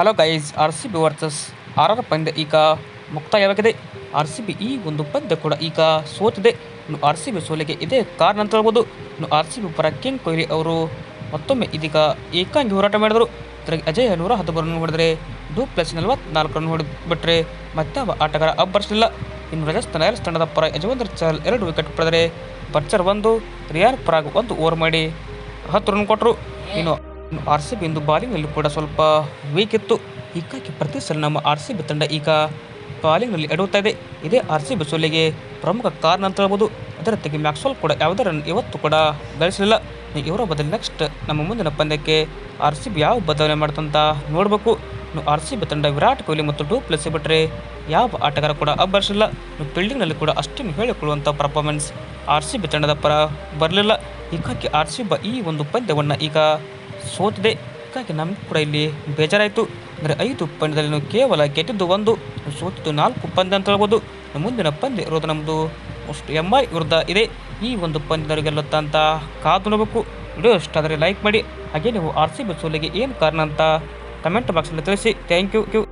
Hello guys R C B versus R R ಪಂದ್ಯ ಈಗ ಮುಕ್ತಾಯವಾಗಿದೆ. R C B ಈ ಒಂದು ಪಂದ್ಯ ಕೂಡ ಈಗ ಸೋತಿದೆ. ಇನ್ನು ಆರ್ ಸಿ ಬಿ ಸೋಲಿಗೆ ಇದೇ ಕಾರಣ ಅಂತ ಹೇಳ್ಬೋದು. ಇನ್ನು ಆರ್ ಸಿ ಬಿ ಪರ ಕಿಂಗ್ ಕೊಹ್ಲಿ ಅವರು ಮತ್ತೊಮ್ಮೆ ಇದೀಗ ಏಕಾಂಗಿ ಹೋರಾಟ ಮಾಡಿದರು. ಇದರಲ್ಲಿ ಅಜಯ್ ನೂರ ಹತ್ತು ರನ್ ಹೊಡೆದರೆ ಡೂ ಪ್ಲಸ್ ನಲವತ್ನಾಲ್ಕು ರನ್ ಹೊಡೆದ್ಬಿಟ್ರೆ ಮತ್ತಾವ ಆಟಗಾರ ಅಬ್ಬರಿಸಲಿಲ್ಲ. ಇನ್ನು ರಾಜಸ್ಥಾನ ರಾಯಲ್ಸ್ ತಂಡದ ಪರ ಯಜವೇಂದ್ರ ಚಹಲ್ ಎರಡು ವಿಕೆಟ್ ಪಡೆದರೆ ಬರ್ಚರ್ ಒಂದು ರಿಯಾನ್ ಪರಾಗ್ ಒಂದು ಓವರ್ ಮಾಡಿ ಹತ್ತು ರನ್ ಕೊಟ್ಟರು. ಇನ್ನು ಆರ್ ಸಿ ಬಿ ಇಂದು ಬಾಲಿಂಗ್ನಲ್ಲಿ ಕೂಡ ಸ್ವಲ್ಪ ವೀಕ್ ಇತ್ತು ಹೀಗಾಗಿ ಪ್ರತಿ ಸಲ ನಮ್ಮ ಆರ್ ಸಿ ಬಿ ತಂಡ ಈಗ ಬಾಲಿಂಗ್ನಲ್ಲಿ ಎಡುತ್ತಾ ಇದೆ. ಇದೇ ಆರ್ ಸಿ ಬಿ ಸೋಲಿಗೆ ಪ್ರಮುಖ ಕಾರಣ ಅಂತ ಹೇಳ್ಬೋದು. ಅದರ ಜೊತೆಗೆ ಮ್ಯಾಕ್ಸ್ವೆಲ್ ಕೂಡ ಯಾವುದೇ ರನ್ ಇವತ್ತು ಕೂಡ ಗಳಿಸಲಿಲ್ಲ. ಇವರ ಬದಲು ನೆಕ್ಸ್ಟ್ ನಮ್ಮ ಮುಂದಿನ ಪಂದ್ಯಕ್ಕೆ ಆರ್ ಸಿ ಬಿ ಯಾವ ಬದಲಾವಣೆ ಮಾಡ್ತಂತ ನೋಡಬೇಕು. ಆರ್ ಸಿ ಬಿ ತಂಡ ವಿರಾಟ್ ಕೊಹ್ಲಿ ಮತ್ತು ಡೂ ಪ್ಲಸ್ ಬಿಟ್ಟರೆ ಯಾವ ಆಟಗಾರ ಕೂಡ ಅಬ್ಬರಿಸಲಿಲ್ಲ ನೀವು ಫೀಲ್ಡಿಂಗ್ನಲ್ಲಿ ಕೂಡ ಅಷ್ಟೇನು ಹೇಳಿಕೊಳ್ಳುವಂಥ ಪರ್ಫಾರ್ಮೆನ್ಸ್ ಆರ್ ಸಿ ಬಿ ತಂಡದ ಪರ ಬರಲಿಲ್ಲ. ಹೀಗಾಗಿ ಆರ್ ಸಿ ಬಿ ಈ ಒಂದು ಪಂದ್ಯವನ್ನು ಈಗ ಸೋತಿದೆ. ಹಾಗಾಗಿ ನಮ್ಗೆ ಕೂಡ ಇಲ್ಲಿ ಬೇಜಾರಾಯಿತು. ಅಂದರೆ ಐದು ಪಂದ್ಯದಲ್ಲಿ ಕೇವಲ ಗೆದ್ದಿದ್ದು ಒಂದು, ಸೋತಿದ್ದು ನಾಲ್ಕು ಪಂದ್ಯ ಅಂತ ಹೇಳ್ಬೋದು. ಮುಂದಿನ ಪಂದ್ಯ ಇರೋದು ನಮ್ಮದು ಅಷ್ಟು ಎಂ ಐ ವಿರುದ್ಧ ಇದೆ. ಈ ಒಂದು ಪಂದ್ಯದವರು ಗೆಲ್ಲುತ್ತಾ ಅಂತ ಕಾದು ನೋಡಬೇಕು. ವಿಡಿಯೋ ಇಷ್ಟ ಆದರೆ ಲೈಕ್ ಮಾಡಿ. ಹಾಗೆ ನೀವು ಆರ್ ಸಿ ಬಿ ಸೋಲಿಗೆ ಏನು ಕಾರಣ ಅಂತ ಕಮೆಂಟ್ ಬಾಕ್ಸಲ್ಲಿ ತಿಳಿಸಿ. Thank you.